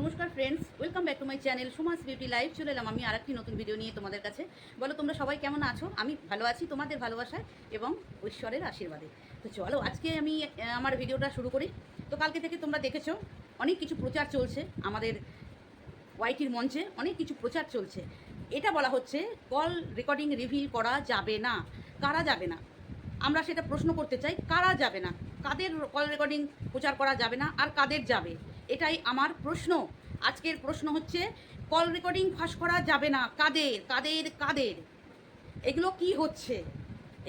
নমস্কার friends welcome back to my channel Suma's beauty live চলে এলাম আমি আরেকটি নতুন ভিডিও নিয়ে তোমাদের কাছে। বলো, তোমরা সবাই কেমন আছো? আমি ভালো আছি, তোমাদের ভালোবাসায় এবং ঈশ্বরের আশীর্বাদে। তো চলো, আজকে আমি আমার ভিডিওটা শুরু করি। তো কালকে থেকে তোমরা দেখেছ, অনেক কিছু প্রচার চলছে আমাদের ওয়াইটির মঞ্চে, অনেক কিছু প্রচার চলছে। এটা বলা হচ্ছে কল রেকর্ডিং রিভিল করা যাবে না। কারা যাবে না? আমরা সেটা প্রশ্ন করতে চাই, কারা যাবে না? কাদের কল রেকর্ডিং প্রচার করা যাবে না? আর কাদের যাবে? এটাই আমার প্রশ্ন। আজকের প্রশ্ন হচ্ছে কল রেকর্ডিং ফাঁস করা যাবে না। কাদের? কাদের? কাদের? এগুলো কি হচ্ছে?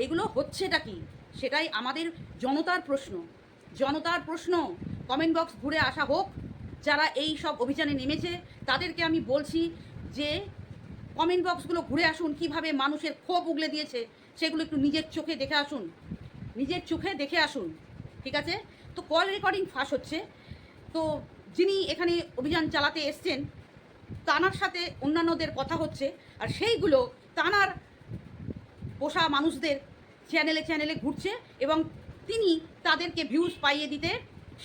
এগুলো হচ্ছেটা কি? সেটাই আমাদের জনতার প্রশ্ন। জনতার প্রশ্ন। কমেন্ট বক্স ঘুরে আসা হোক, যারা এই সব অভিযানে নেমেছে, তাদেরকে আমি বলছি যে কমেন্ট বক্সগুলো ঘুরে আসুন, কীভাবে মানুষের ক্ষোভ উগলে দিয়েছে, সেগুলো একটু নিজের চোখে দেখে আসুন। নিজের চোখে দেখে আসুন, ঠিক আছে? তো কল রেকর্ডিং ফাঁস হচ্ছে। তো যিনি এখানে অভিযান চালাতে এসছেন, তানার সাথে অন্যান্যদের কথা হচ্ছে, আর সেইগুলো তানার পোষা মানুষদের চ্যানেলে চ্যানেলে ঘুরছে এবং তিনি তাদেরকে ভিউজ পাইয়ে দিতে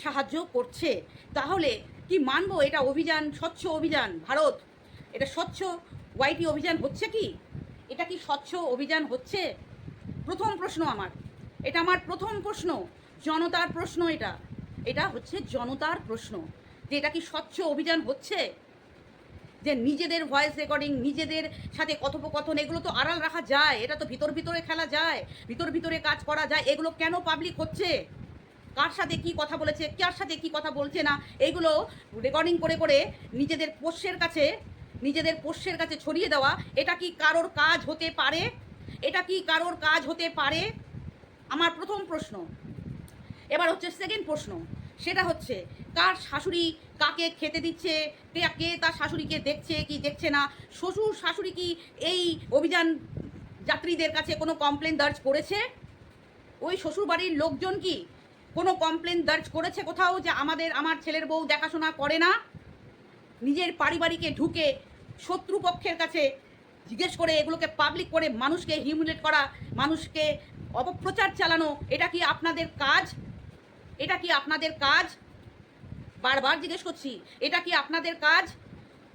সাহায্য করছে। তাহলে কি মানবো এটা অভিযান, স্বচ্ছ অভিযান, ভারত? এটা স্বচ্ছ ওয়াইটি অভিযান হচ্ছে কি? এটা কি স্বচ্ছ অভিযান হচ্ছে? প্রথম প্রশ্ন আমার। এটা আমার প্রথম প্রশ্ন। জনতার প্রশ্ন এটা। এটা হচ্ছে জনতার প্রশ্ন যে এটা কি স্বচ্ছ অভিযান হচ্ছে? যে নিজেদের ভয়েস রেকর্ডিং নিজেদের সাথে কথোপকথন, এগুলো তো আড়াল রাখা যায়, এটা তো ভিতর ভিতরে খেলা যায়, ভিতর ভিতরে কাজ করা যায়, এগুলো কেন পাবলিক হচ্ছে? কার সাথে কি কথা বলেছে, কার সাথে কি কথা বলছে না, এগুলো রেকর্ডিং করে করে নিজেদের পোষ্যের কাছে, নিজেদের পোষ্যের কাছে ছড়িয়ে দেওয়া, এটা কি কারোর কাজ হতে পারে? এটা কি কারোর কাজ হতে পারে? আমার প্রথম প্রশ্ন। এবার হচ্ছে সেকেন্ড প্রশ্ন। সেটা হচ্ছে, কার শাশুড়ি কাকে খেতে দিচ্ছে? কে তার শাশুড়িকে দেখছে কি দেখছে না? শ্বশুর শাশুড়ি কি এই অভিযান যাত্রীদের কাছে কোনো কমপ্লেন দর্জ করেছে? ওই শ্বশুর বাড়ির লোকজন কি কোনো কমপ্লেন দর্জ করেছে কোথাও যে আমাদের, আমার ছেলের বউ দেখাশোনা করে না? নিজের পারিবারিকে ঢুকে শত্রুপক্ষের কাছে জিজ্ঞেস করে এগুলোকে পাবলিক করে মানুষকে হিউমিলেট করা, মানুষকে অপপ্রচার চালানো, এটা কি আপনাদের কাজ? এটা কি আপনাদের কাজ? বারবার জিজ্ঞেস করছি, এটা কি আপনাদের কাজ?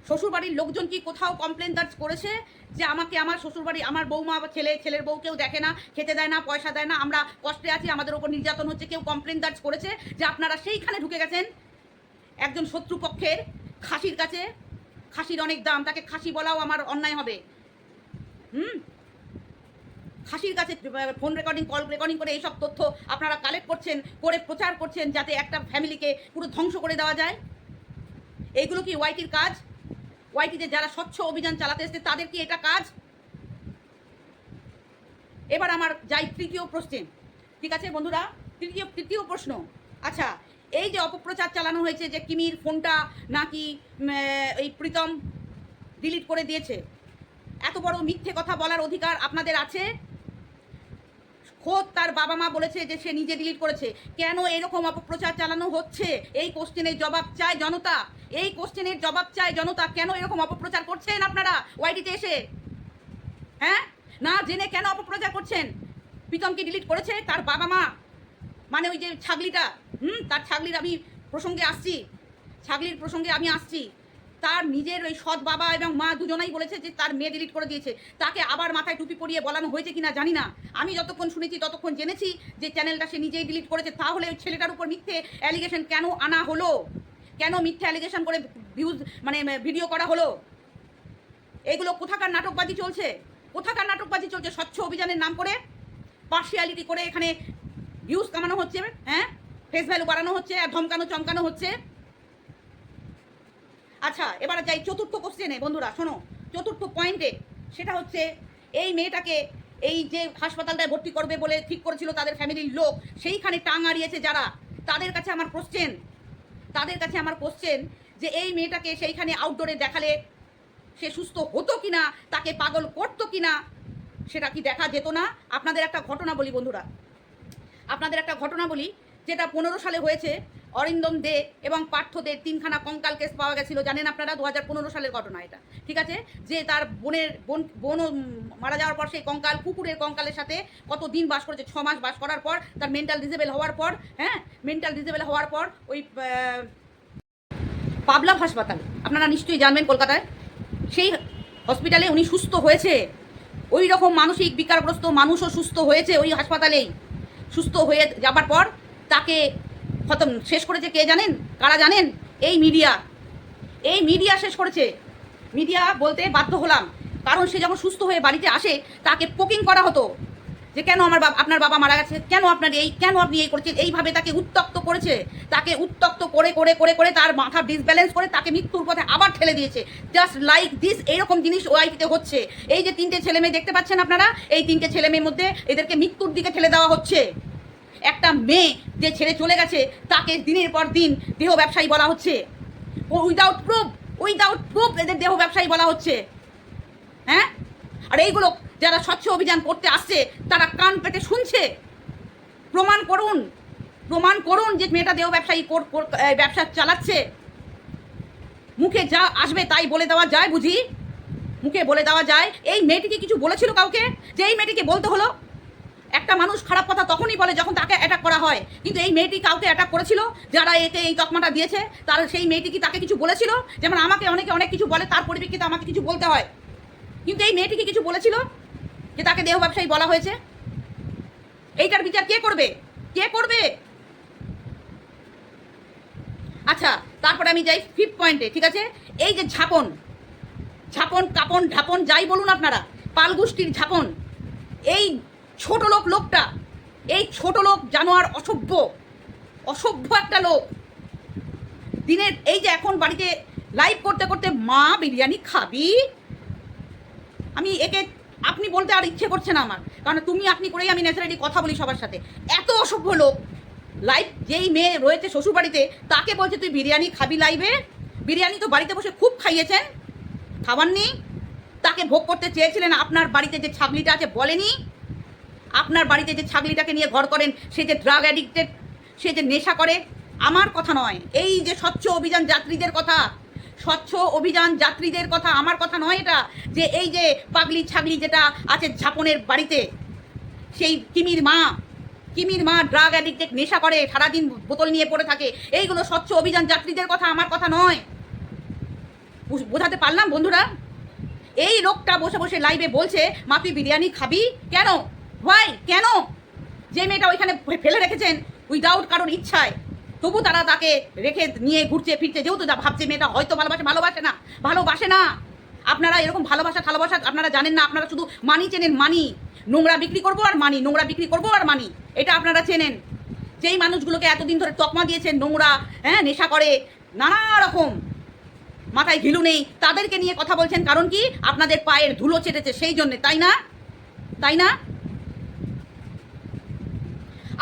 শ্বশুরবাড়ির লোকজন কি কোথাও কমপ্লেন দার্জ করেছে যে আমাকে আমার শ্বশুরবাড়ি, আমার বৌমা, ছেলে, ছেলের বউ কেউ দেখে না, খেতে দেয় না, পয়সা দেয় না, আমরা কষ্টে আছি, আমাদের ওপর নির্যাতন হচ্ছে, কেউ কমপ্লেন দার্জ করেছে যে আপনারা সেইখানে ঢুকে গেছেন? একজন শত্রুপক্ষের খাসির কাছে, খাসির অনেক দাম, তাকে খাসি বলাও আমার অন্যায় হবে। হুম? খাসির কাছে ফোন রেকর্ডিং কল রেকর্ডিং করে এইসব তথ্য আপনারা কালেক্ট করছেন, করে প্রচার করছেন যাতে একটা ফ্যামিলিকে পুরো ধ্বংস করে দেওয়া যায়? এইগুলো কি ওয়াইটির কাজ? ওয়াইটিতে যারা স্বচ্ছ অভিযান চালাতে এসছে, তাদের কি এটা কাজ? এবার আমার যাই তৃতীয় প্রশ্নে। ঠিক আছে বন্ধুরা? তৃতীয় তৃতীয় প্রশ্ন। আচ্ছা এই যে অপপ্রচার চালানো হয়েছে যে কিমির ফোনটা নাকি এই প্রীতম ডিলিট করে দিয়েছে, এত বড় মিথ্যে কথা বলার অধিকার আপনাদের আছে? খোদ তার বাবা মা বলেছে যে সে নিজে ডিলিট করেছে। কেন এরকম অপপ্রচার চালানো হচ্ছে? এই কোশ্চেনের জবাব চায় জনতা। এই কোশ্চেনের জবাব চায় জনতা। কেন এরকম অপপ্রচার করছেন আপনারা ওয়াইটিতে এসে? হ্যাঁ? না জেনে কেন অপপ্রচার করছেন? প্রীতমকে ডিলিট করেছে তার বাবা মা। মানে ওই যে ছাগলিটা। হুম? তার ছাগলির আমি প্রসঙ্গে আসছি। ছাগলির প্রসঙ্গে আমি আসছি। তার নিজের ওই সৎ বাবা এবং মা দুজনাই বলেছে যে তার মেয়ে ডিলিট করে দিয়েছে। তাকে আবার মাথায় টুপি পরিয়ে বলানো হয়েছে কিনা জানি না। আমি যতক্ষণ শুনেছি, ততক্ষণ জেনেছি যে চ্যানেলটা সে নিজেই ডিলিট করেছে। তাহলে ওই ছেলেটার উপর মিথ্যে অ্যালিগেশন কেন আনা হলো? কেন মিথ্যে অ্যালিগেশন করে ভিউজ মানে ভিডিও করা হলো? এগুলো কোথাকার নাটকবাজি চলছে? কোথাকার নাটকবাজি চলছে? স্বচ্ছ অভিযানের নাম করে পার্সিয়ালিটি করে এখানে ভিউজ কামানো হচ্ছে হ্যাঁ? ফেস ভ্যালু বাড়ানো হচ্ছে আর ধমকানো, চমকানো হচ্ছে। আচ্ছা এবারে যাই চতুর্থ কোশ্চেনে বন্ধুরা, শোনো, চতুর্থ পয়েন্টে সেটা হচ্ছে এই মেয়েটাকে এই যে হাসপাতালটায় ভর্তি করবে বলে ঠিক করেছিল তাদের ফ্যামিলির লোক, সেইখানে টাং আড়িয়েছে যারা। তাদের কাছে আমার কোশ্চেন তাদের কাছে আমার কোশ্চেন যে এই মেয়েটাকে সেইখানে আউটডোরে দেখালে সে সুস্থ হতো কি না তাকে পাগল করতো কি না সেটা কি দেখা যেত না? আপনাদের একটা ঘটনা বলি বন্ধুরা। আপনাদের একটা ঘটনা বলি, যেটা পনেরো সালে হয়েছে অরিন্দম দে এবং পার্থ দে তিনখানা কঙ্কাল কেস পাওয়া গেছিল, জানেন আপনারা? দু হাজার পনেরো সালের ঘটনা এটা। ঠিক আছে? যে তার বোনের, বোন বোনও মারা যাওয়ার পর সেই কঙ্কাল, কুকুরের কঙ্কালের সাথে কত দিন বাস করেছে? ছ মাস বাস করার পর, তার মেন্টাল ডিসেবল হওয়ার পর হ্যাঁ? মেন্টাল ডিসেবল হওয়ার পর ওই পাবলা হাসপাতাল, আপনারা নিশ্চয়ই জানবেন কলকাতায়, সেই হসপিটালে উনি সুস্থ হয়েছে। ওই রকম মানসিক বিকারগ্রস্ত মানুষও সুস্থ হয়েছে ওই হাসপাতালেই। সুস্থ হয়ে যাবার পর তাকে খতম। শেষ করেছে কে জানেন? কারা জানেন? এই মিডিয়া। এই মিডিয়া শেষ করেছে। মিডিয়া বলতে বাধ্য হলাম। কারণ সে যখন সুস্থ হয়ে বাড়িতে আসে, তাকে পোকিং করা হতো। যে কেন আমার বাবা আপনার বাবা মারা গেছে? কেন আপনার এই কেন আপনি এই করেছেন? এইভাবে তাকে উত্তক্ত করেছে। তাকে উত্তক্ত করে করে করে করে তার মাথা ডিসব্যালেন্স করে তাকে মৃত্যুর পথে আবার ঠেলে দিয়েছে। জাস্ট লাইক দিস এইরকম জিনিস ওআইটিতে হচ্ছে। এই যে তিনটে ছেলে মেয়ে দেখতে পাচ্ছেন আপনারা? এই তিনটে ছেলে মেয়ের মধ্যে এদেরকে মৃত্যুর দিকে ঠেলে দেওয়া হচ্ছে। একটা মেয়ে যে ছেড়ে চলে গেছে, তাকে দিনের পর দিন দেহ ব্যবসায়ী বলা হচ্ছে। ও উইদাউট প্রুফ উইদাউট প্রুফ এদের দেহ ব্যবসায়ী বলা হচ্ছে। হ্যাঁ? আর এইগুলো যারা স্বচ্ছ অভিযান করতে আসছে, তারা কান পেতে শুনছে। প্রমাণ করুন প্রমাণ করুন যে মেয়েটা দেহ ব্যবসায়ী ব্যবসা চালাচ্ছে। মুখে যা আসবে তাই বলে দেওয়া যায় বুঝি? মুখে বলে দেওয়া যায়। এই মেয়েটিকে কিছু বলেছিল কাউকে? যে এই মেয়েটিকে বলতে হলো? একটা মানুষ খারাপ কথা তখনই বলে যখন তাকে অ্যাটাক করা হয়। কিন্তু এই মেয়েটি কাউকে অ্যাটাক করেছিল, যারা এতে এই তকমাটা দিয়েছে, তার সেই মেয়েটি কি তাকে কিছু বলেছিল? যেমন আমাকে অনেকে অনেক কিছু বলে, তার পরিপ্রেক্ষিতে আমাকে কিছু বলতে হয়। কিন্তু এই মেয়েটি কি কিছু বলেছিল? যে তাকে দেহ ব্যবসায়ী বলা হয়েছে? এইটার বিচার কে করবে? কে করবে? আচ্ছা তারপরে আমি যাই ফিফথ পয়েন্টে ঠিক আছে? এই যে ঝাপন ঝাপন, কাপন, ঢাপন, যাই বলুন আপনারা, পালগুষ্টির ঝাপন, এই ছোট লোক লোকটা। এই ছোট লোক জানোয়ার অসভ্য। অসভ্য একটা লোক। দিনের এই যে এখন বাড়িতে লাইভ করতে করতে মা বিরিয়ানি খাবি? আমি একে, আপনি বলতে আর ইচ্ছে করছে না আমার। কারণ তুমি, আপনি করেই আমি ন্যাচারালি কথা বলি সবার সাথে। এত অসভ্য লোক। লাইভ যেই মেয়ে রয়েছে শ্বশুর বাড়িতে, তাকে বলছে, তুই বিরিয়ানি খাবি লাইভে বিরিয়ানি তো বাড়িতে বসে খুব খাইয়েছেন। খাবাননি তাকে ভোগ করতে চেয়েছিলেন, আপনার বাড়িতে যে ছাগলিটা আছে, বলেনি। আপনার বাড়িতে যে ছাগলিটাকে নিয়ে ঘর করেন, সে যে ড্রাগ অ্যাডিক্টেড সে যে নেশা করে, আমার কথা নয়। এই যে স্বচ্ছ অভিযান যাত্রীদের কথা, স্বচ্ছ অভিযান যাত্রীদের কথা আমার কথা নয় এটা, যে এই যে পাগলি ছাগলি যেটা আছে ঝাপনের বাড়িতে, সেই কিমির মা কিমির মা ড্রাগ অ্যাডিক্টেড নেশা করে, সারাদিন বোতল নিয়ে পড়ে থাকে, এইগুলো স্বচ্ছ অভিযান যাত্রীদের কথা আমার কথা নয়। বোঝাতে পারলাম বন্ধুরা? এই লোকটা বসে বসে লাইভে বলছে, মা, তুই বিরিয়ানি খাবি? কেন? ভাই কেন? যে মেয়েটা ওইখানে ফেলে রেখেছেন উইদাউট কারোর ইচ্ছায়, তবু তারা তাকে রেখে নিয়ে ঘুরছে, ফিরছে, যেহেতু ভাবছে মেয়েটা হয়তো ভালোবাসে ভালোবাসে না ভালোবাসে না। আপনারা এরকম ভালোবাসা ভালোবাসা আপনারা জানেন না, আপনারা শুধু মানি চেনেন মানি। নোংরা বিক্রি করব আর মানি, নোংরা বিক্রি করব আর মানি, এটা আপনারা চেনেন। যেই মানুষগুলোকে এতদিন ধরে তকমা দিয়েছেন, নোংরা হ্যাঁ নেশা করে, নানা রকম, মাথায় ঘিলু নেই, তাদেরকে নিয়ে কথা বলছেন, কারণ কি? আপনাদের পায়ের ধুলো চেটেছে সেই জন্যে, তাই না? তাই না?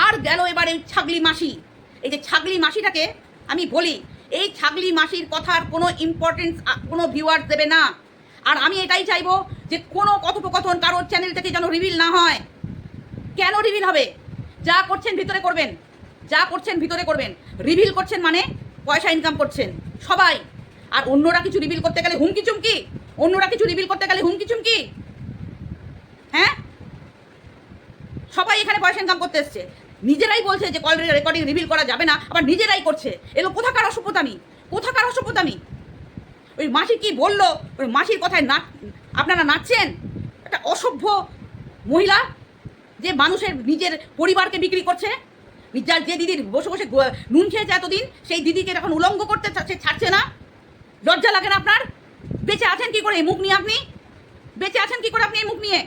আর গেল এবারে ছাগলি মাসি। এই যে ছাগলি মাসিটাকে আমি বলি, এই ছাগলি মাসির কথার কোনো ইম্পর্টেন্স কোনো ভিউয়ার দেবে না। আর আমি এটাই চাইব যে কোনো কথোপকথন কারোর চ্যানেল থেকে যেন রিভিল না হয়। কেন রিভিল হবে? যা করছেন ভিতরে করবেন। যা করছেন ভিতরে করবেন। রিভিল করছেন মানে পয়সা ইনকাম করছেন। সবাই। আর অন্যরা কিছু রিভিল করতে গেলে হুমকি চুমকি? অন্যরা কিছু রিভিল করতে গেলে হুমকি চুমকি? হ্যাঁ? সবাই এখানে পয়সা ইনকাম করতে এসছে। নিজেরাই বলছে যে কল রেকর্ডিং রিভিল করা যাবে না, আবার নিজেরাই করছে। এগুলো কোথাকার অসভ্যতামি? কোথাকার অসভ্যতামি? ওই মাসি কি বলল? ওই মাসির কথায় না আপনারা নাচছেন? একটা অসভ্য মহিলা যে মানুষের নিজের পরিবারকে বিক্রি করছে যার যে দিদির বসে বসে নুন খেয়েছে এতদিন, সেই দিদিকে এখন উলঙ্গ করতে চাচ্ছে ছাড়ছে না, লজ্জা লাগে না আপনার? বেঁচে আছেন কি করে এই মুখ নিয়ে আপনি? বেঁচে আছেন কি করে আপনি এই মুখ নিয়ে?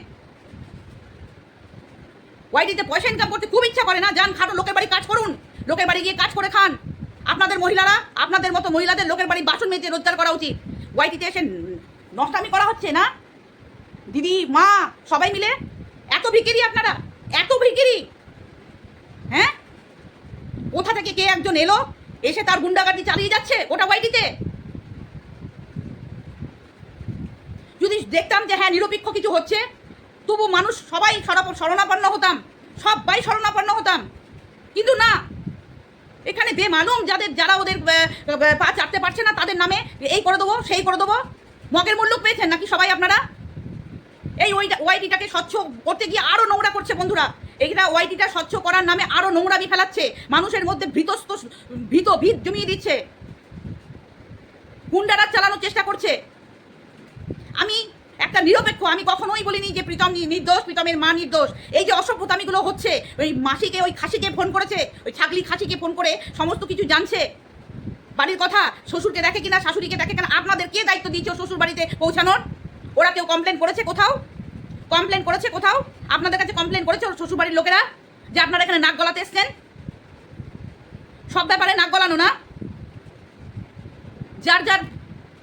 ওয়াইডিতে পয়সা ইনকাম করতে খুব ইচ্ছা করে না। যান, খাটো, লোকের বাড়ি কাজ করুন। লোকের বাড়ি গিয়ে কাজ করে খান। আপনাদের মহিলারা, আপনাদের মতো মহিলাদের লোকের বাড়ি বাসন মেজে রোজগার করা উচিত। ওয়াইটিতে এসে নষ্টামি করা হচ্ছে না? দিদি, মা, সবাই মিলে? এত ভিকিরি আপনারা? এত ভিকিরি? হ্যাঁ? কোথা থেকে কে একজন এলো? এসে তার গুন্ডাগাড়ি চালিয়ে যাচ্ছে ওটা ওয়াইটিতে? যদি দেখতাম যে হ্যাঁ নিরপেক্ষ কিছু হচ্ছে তবু মানুষ সবাই শরণাপন্ন হতাম। সবাই শরণাপন্ন হতাম। কিন্তু না, এখানে বেমালুম যাদের যারা ওদের পা চাটতে পারছে না, তাদের নামে এই করে দেবো, সেই করে দেবো। মগের মূল্য পেয়েছেন নাকি সবাই আপনারা? এই ওইটা ওয়াইটিটাকে স্বচ্ছ করতে গিয়ে আরও নোংরা করছে বন্ধুরা। এইটা ওয়াইটিটা স্বচ্ছ করার নামে আরও নোংরামি ফেলাচ্ছে। মানুষের মধ্যে ভীতস্ত, ভীত ভীত জমিয়ে দিচ্ছে। গুন্ডারাজ চালানোর চেষ্টা করছে। আমি একটা নিরপেক্ষ, আমি কখনোই বলিনি যে প্রীতম নির্দোষ, প্রীতমের মা নির্দোষ। এই যে অসভ্যতামিগুলো হচ্ছে, ওই মাসিকে, ওই খাসিকে ফোন করেছে, ওই ছাগলি খাসিকে ফোন করে সমস্ত কিছু জানছে। বাড়ির কথা, শ্বশুরকে দেখে কিনা, শাশুড়িকে দেখে কিনা, আপনাদের কে দায়িত্ব দিয়েছে শ্বশুর বাড়িতে পৌঁছানোর? ওরা কেউ কমপ্লেন করেছে কোথাও? কমপ্লেন করেছে কোথাও? আপনাদের কাছে কমপ্লেন করেছে ওর শ্বশুর বাড়ির লোকেরা যে আপনারা এখানে নাক গলাতে এসছেন? সব ব্যাপারে নাক গলানো না। যার যার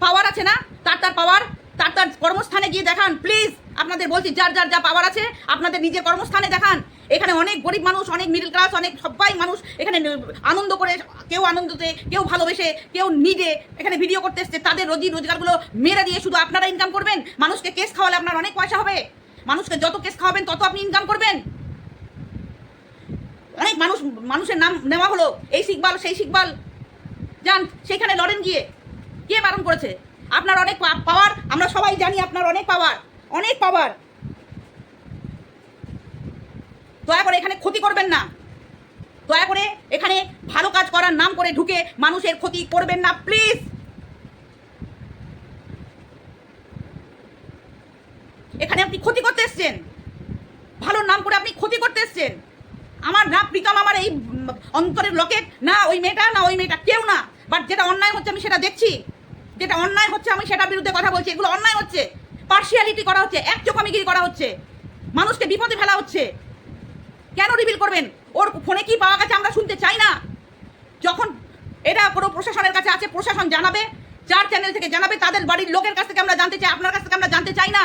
পাওয়ার আছে না, তার তার পাওয়ার তার তার কর্মস্থানে গিয়ে দেখান প্লিজ আপনাদের বলছি, যার যার যা পাওয়ার আছে, আপনাদের নিজের কর্মস্থানে দেখান। এখানে অনেক গরিব মানুষ, অনেক মিডল ক্লাস অনেক সবাই মানুষ এখানে আনন্দ করে, কেউ আনন্দতে, কেউ ভালোবেসে, কেউ নিজে এখানে ভিডিও করতে এসছে। তাদের রোজি রোজগারগুলো মেরে দিয়ে শুধু আপনারা ইনকাম করবেন? মানুষকে কেস খাওয়ালে আপনার অনেক পয়সা হবে। মানুষকে যত কেস খাওয়াবেন, তত আপনি ইনকাম করবেন। অনেক মানুষ, মানুষের নাম নেওয়া হলো। এই শিকবাল সেই শিকবাল যান, সেখানে লড়েন গিয়ে। কে বারণ করেছে? আপনার অনেক পাওয়ার আমরা সবাই জানি আপনার অনেক পাওয়ার অনেক পাওয়ার দয়া করে এখানে ক্ষতি করবেন না। দয়া করে এখানে ভালো কাজ করার নাম করে ঢুকে মানুষের ক্ষতি করবেন না প্লিজ এখানে আপনি ক্ষতি করতে এসছেন। ভালো নাম করে আপনি ক্ষতি করতে এসছেন। আমার না, প্রীতম আমার এই অন্তরের লকেট না ওই মেয়েটা, না ওই মেয়েটা, কেউ না। বাট যেটা অন্যায় হচ্ছে আমি সেটা দেখছি। যেটা অন্যায় হচ্ছে, আমি সেটার বিরুদ্ধে কথা বলছি। এগুলো অন্যায় হচ্ছে। পার্সিয়ালিটি করা হচ্ছে এক চোখামিগিরি করা হচ্ছে। মানুষকে বিপদে ফেলা হচ্ছে। কেন রিভিল করবেন? ওর ফোনে কি পাওয়া গেছে আমরা শুনতে চাই না। যখন এটা কোনো প্রশাসনের কাছে আছে, প্রশাসন জানাবে চার চ্যানেল থেকে জানাবে, তাদের বাড়ির লোকের কাছ থেকে আমরা জানতে চাই, আপনার কাছ থেকে আমরা জানতে চাই না।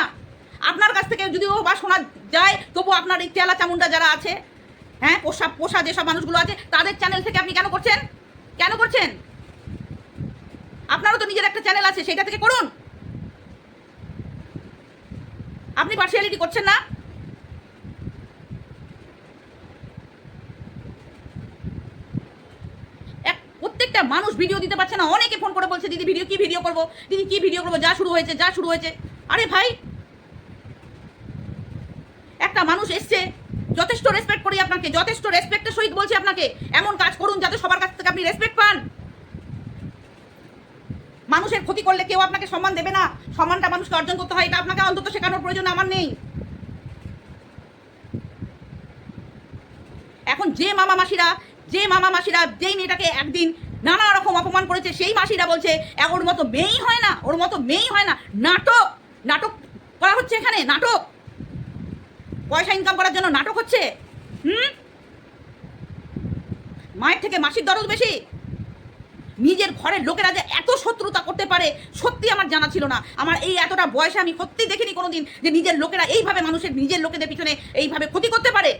আপনার কাছ থেকে যদি ও বা শোনা যায় তবু আপনার এই চেলা চামুন্ডা যারা আছে হ্যাঁ পোষা পোষা যেসব মানুষগুলো আছে, তাদের চ্যানেল থেকে আপনি কেন করছেন? কেন করছেন? আপনারও তো নিজের একটা চ্যানেল আছে, সেটা থেকে করুন। আপনি পার্সিয়ালিটি করছেন না? প্রত্যেকটা মানুষ ভিডিও দিতে পারছে না, অনেকে ফোন করে বলছে, দিদি ভিডিও কি ভিডিও করব? দিদি, কি ভিডিও করব? যা শুরু হয়েছে, যা শুরু হয়েছে। আরে ভাই, একটা মানুষ এসছে, যথেষ্ট রেসপেক্ট করি আপনাকে, যথেষ্ট রেসপেক্টের সহিত বলছি আপনাকে, এমন কাজ করুন যাতে সবার কাছ থেকে আপনি রেসপেক্ট পান। মানুষের ক্ষতি করলে কেউ আপনাকে সম্মান দেবে না। সম্মানটা মানুষকে অর্জন করতে হয় এটা আপনাকে অন্তত শেখানোর প্রয়োজন আমার নেই। এখন যে মামা মাসিরা যে মামা মাসিরা যেই মেয়েটাকে একদিন নানা রকম অপমান করেছে সেই মাসিরা বলছে "এ, ওর মতো মেয়েই হয় না ওর মতো মেয়েই হয় না। নাটক নাটক করা হচ্ছে এখানে নাটক। পয়সা ইনকাম করার জন্য নাটক হচ্ছে হুম? মায়ের থেকে মাসির দরদ বেশি। নিজের ঘরের লোকেরা যে এত শত্রুতা করতে পারে, সত্যি আমার জানা ছিল না। আমার এই এতটা বয়সে আমি সত্যি দেখিনি কোনোদিন যে নিজের লোকেরা এইভাবে মানুষের নিজের লোকেদের পিছনে এইভাবে ক্ষতি করতে পারে।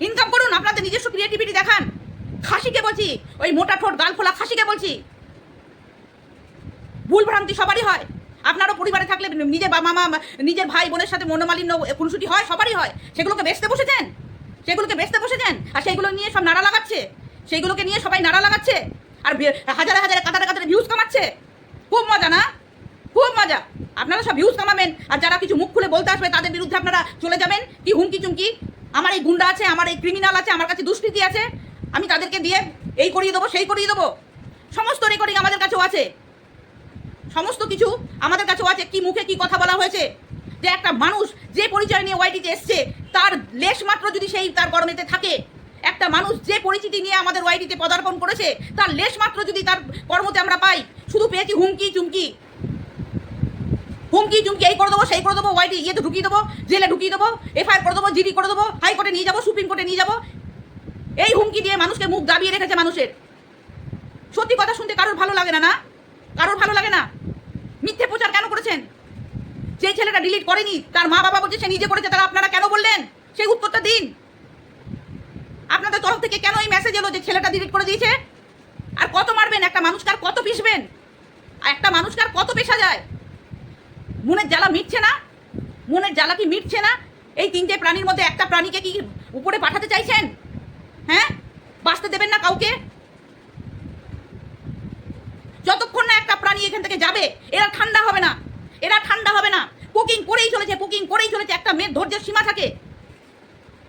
ইনকাম করুন, আপনাদের নিজস্ব ক্রিয়েটিভিটি দেখান। খাসিকে বলছি, ওই মোটা ঠোঁট, গাল খোলা খাসিকে বলছি। ভুল ভ্রান্তি সবারই হয়। আপনারও পরিবারে থাকলে নিজের বাবা মা নিজের ভাই বোনের সাথে মনোমালিন্য, খুনসুটি হয়, সবারই হয়। সেগুলোকে বেচতে বসেছেন? সেগুলোকে বেচতে বসেছেন? আর সেগুলো নিয়ে সব নাড়া লাগাচ্ছে? সেইগুলোকে নিয়ে সবাই নাড়া লাগাচ্ছে আর হাজারে হাজারে কাতারে কাতারে ভিউজ কামাচ্ছে। খুব মজা, না? খুব মজা। আপনারা সব ভিউজ কামাবেন আর যারা কিছু মুখ খুলে বলতে আসবে তাদের বিরুদ্ধে আপনারা চলে যাবেন। কি হুমকি চুমকি? আমার এই গুন্ডা আছে, আমার এই ক্রিমিনাল আছে, আমার কাছে দুষ্কৃতি আছে। আমি তাদেরকে দিয়ে এই করিয়ে দেবো, সেই করিয়ে দেবো। সমস্ত রেকর্ডিং আমাদের কাছেও আছে। সমস্ত কিছু আমাদের কাছেও আছে। কি মুখে কি কথা বলা হয়েছে? যে একটা মানুষ যে পরিচয় নিয়ে ওয়াইটিতে এসছে, তার লেশ মাত্র যদি সেই তার গরমেতে থাকে একটা মানুষ যে পরিচিতি নিয়ে আমাদের ওয়াইডিতে পদার্পণ করেছে, তার লেশ মাত্র যদি তার কর্মতে আমরা পাই, শুধু পেয়েছি হুমকি, চুমকি। হুমকি, চুমকি, এই করে দেবো, সেই করে দেবো, ওয়াইডি ইয়েতে ঢুকিয়ে দেবো, জেলে ঢুকিয়ে দেবো, এফআইআর করে দেবো, জিডি করে দেবো, হাইকোর্টে নিয়ে যাব, সুপ্রিম কোর্টে নিয়ে যাব। এই হুমকি দিয়ে মানুষকে মুখ দাবিয়ে রেখেছে মানুষের। সত্যি কথা শুনতে কারোর ভালো লাগে না না? কারোর ভালো লাগে না? মিথ্যে প্রচার কেন করেছেন? যে ছেলেটা ডিলিট করেনি, তার মা বাবা বলছে সে নিজে করেছে, তারা আপনারা কেন বললেন সেই উত্তরটা দিন আপনাদের তরফ থেকে কেন এই মেসেজ এলো যে ছেলেটা ডিলিট করে দিয়েছে? আর কত মারবেন? একটা মানুষকে আর কত পিসবেন আর একটা মানুষকে আর কত পেশা যায়? মনের জ্বালা মিটছে না? মনের জ্বালা কি মিটছে না? এই তিনটে প্রাণীর মধ্যে একটা প্রাণীকে কি উপরে পাঠাতে চাইছেন? হ্যাঁ? বাঁচতে দেবেন না কাউকে? যতক্ষণ না একটা প্রাণী এখান থেকে যাবে, এরা ঠান্ডা হবে না। এরা ঠান্ডা হবে না। কুকিং করেই চলেছে, কুকিং করেই চলেছে। একটা মেয়ের ধৈর্যের সীমা থাকে।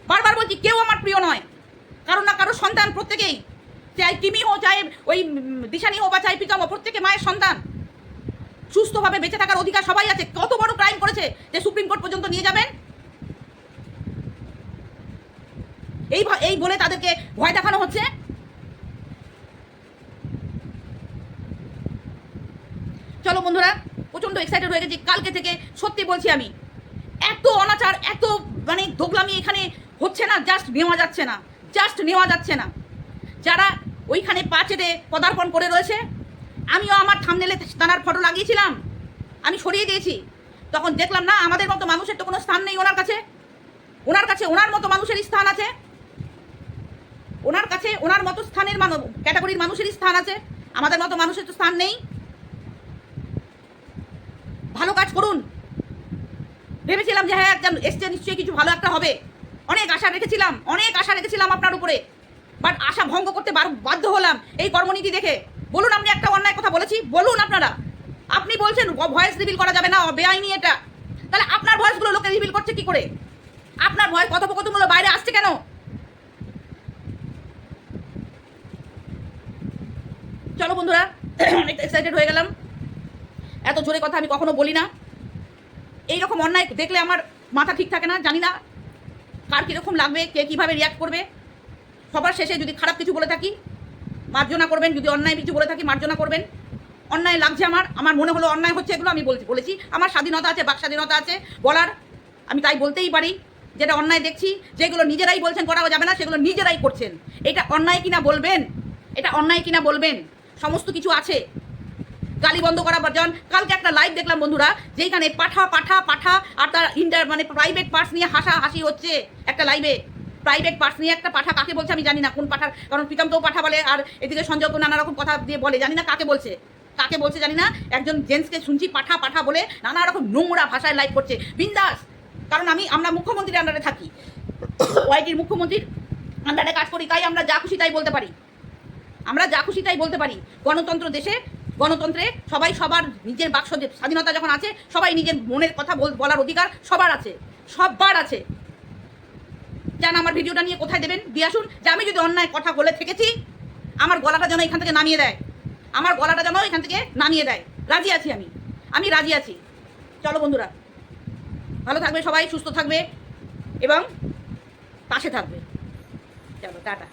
বারবার বলছি, কেউ আমার প্রিয় নয়। কারও না কারও সন্তান প্রত্যেকেই। চাই কিমি হো চাই ওই দিশানি হো বা চাই পিকাম হো প্রত্যেকে মায়ের সন্তান। সুস্থভাবে বেঁচে থাকার অধিকার সবাই আছে। কত বড় ক্রাইম করেছে যে সুপ্রিম কোর্ট পর্যন্ত নিয়ে যাবেন? এই এই বলে তাদেরকে ভয় দেখানো হচ্ছে। চলো বন্ধুরা প্রচণ্ড এক্সাইটেড হয়ে গেছি। কালকে থেকে সত্যি বলছি আমি, এত অনাচার, এত মানে দোগলামি এখানে হচ্ছে না জাস্ট নেওয়া যাচ্ছে না। জাস্ট নেওয়া যাচ্ছে না। যারা ওইখানে পাচেতে পদার্পণ করে রয়েছে, আমিও আমার থামনেলে তানার ফটো লাগিয়েছিলাম, আমি সরিয়ে দিয়েছি। তখন দেখলাম, না, আমাদের মতো মানুষের তো কোনো স্থান নেই ওনার কাছে। ওনার কাছে ওনার মতো মানুষেরই স্থান আছে। ওনার কাছে ওনার মতো স্থানের মানুষ ক্যাটাগরির মানুষেরই স্থান আছে। আমাদের মতো মানুষের তো স্থান নেই। ভালো কাজ করুন। ভেবেছিলাম যে হ্যাঁ একজন এসছে, নিশ্চয়ই কিছু ভালো একটা হবে। অনেক আশা রেখেছিলাম, অনেক আশা রেখেছিলাম আপনার উপরে। বাট আশা ভঙ্গ করতে বাধ্য হলাম এই কর্মনীতি দেখে। বলুন আপনি একটা অন্যায় কথা বলেছি? বলুন আপনারা। আপনি বলছেন ভয়েস রিভিল করা যাবে না বেআইনি এটা। তাহলে আপনার ভয়েসগুলো লোকে রিভিল করছে কি করে? আপনার ভয়েস কথোপকথনগুলো বাইরে আসছে কেন? চলো বন্ধুরা অনেক এক্সাইটেড হয়ে গেলাম। এত জোরে কথা আমি কখনো বলি না। এই রকম অন্যায় দেখলে আমার মাথা ঠিক থাকে না, জানি না। কার কীরকম লাগবে, কে কীভাবে রিয়াক্ট করবে? সবার শেষে যদি খারাপ কিছু বলে থাকি, মার্জনা করবেন, যদি অন্যায় কিছু বলে থাকি, মার্জনা করবেন। অন্যায় লাগছে আমার আমার মনে হলো অন্যায় হচ্ছে এগুলো আমি বলছি, বলেছি। আমার স্বাধীনতা আছে, বাক স্বাধীনতা আছে, বলার আমি তাই বলতেই পারি, যেটা অন্যায় দেখছি, যেগুলো নিজেরাই বলছেন করা যাবে না, সেগুলো নিজেরাই করছেন। এটা অন্যায় কিনা বলবেন? এটা অন্যায় কিনা বলবেন? সমস্ত কিছু আছে। গালি বন্ধ করা জন কালকে একটা লাইভ দেখলাম বন্ধুরা যেখানে পাঠা পাঠা পাঠা, আর তার ইন্টার মানে প্রাইভেট পার্টস নিয়ে হাসা হাসি হচ্ছে একটা লাইভে প্রাইভেট পার্টস নিয়ে একটা পাঠা কাকে বলছে আমি জানি না, কোন পাঠার কারণ প্রীতম তো পাঠা বলে, আর এদিকে সঞ্জয় নানা রকম কথা দিয়ে বলে, জানি না কাকে বলছে। কাকে বলছে জানি না, একজন জেন্টসকে শুনছি পাঠা পাঠা বলে নানা রকম নোংরা ভাষায় লাইভ করছে। বিন্দাস! কারণ আমি, আমরা মুখ্যমন্ত্রীর আন্ডারে থাকি। ওয়াইটির মুখ্যমন্ত্রীর আন্ডারে কাজ করি, তাই আমরা যা খুশি তাই বলতে পারি। আমরা যা খুশি তাই বলতে পারি। গণতন্ত্র দেশে গণতন্ত্রে সবাই সবার নিজের বাক্স স্বাধীনতা যখন আছে, সবাই নিজের মনের কথা বল- বলার অধিকার সবার আছে সবার আছে। যেন আমার ভিডিওটা নিয়ে কোথায় দেবেন? দিয়ে আসুন, যে আমি যদি অন্যায় কথা বলে থেকেছি, আমার গলাটা যেন এখান থেকে নামিয়ে দেয়। আমার গলাটা যেন এখান থেকে নামিয়ে দেয়। রাজি আছি আমি। আমি রাজি আছি। চলো বন্ধুরা, ভালো থাকবে সবাই, সুস্থ থাকবে এবং পাশে থাকবে। চলো, টাটা।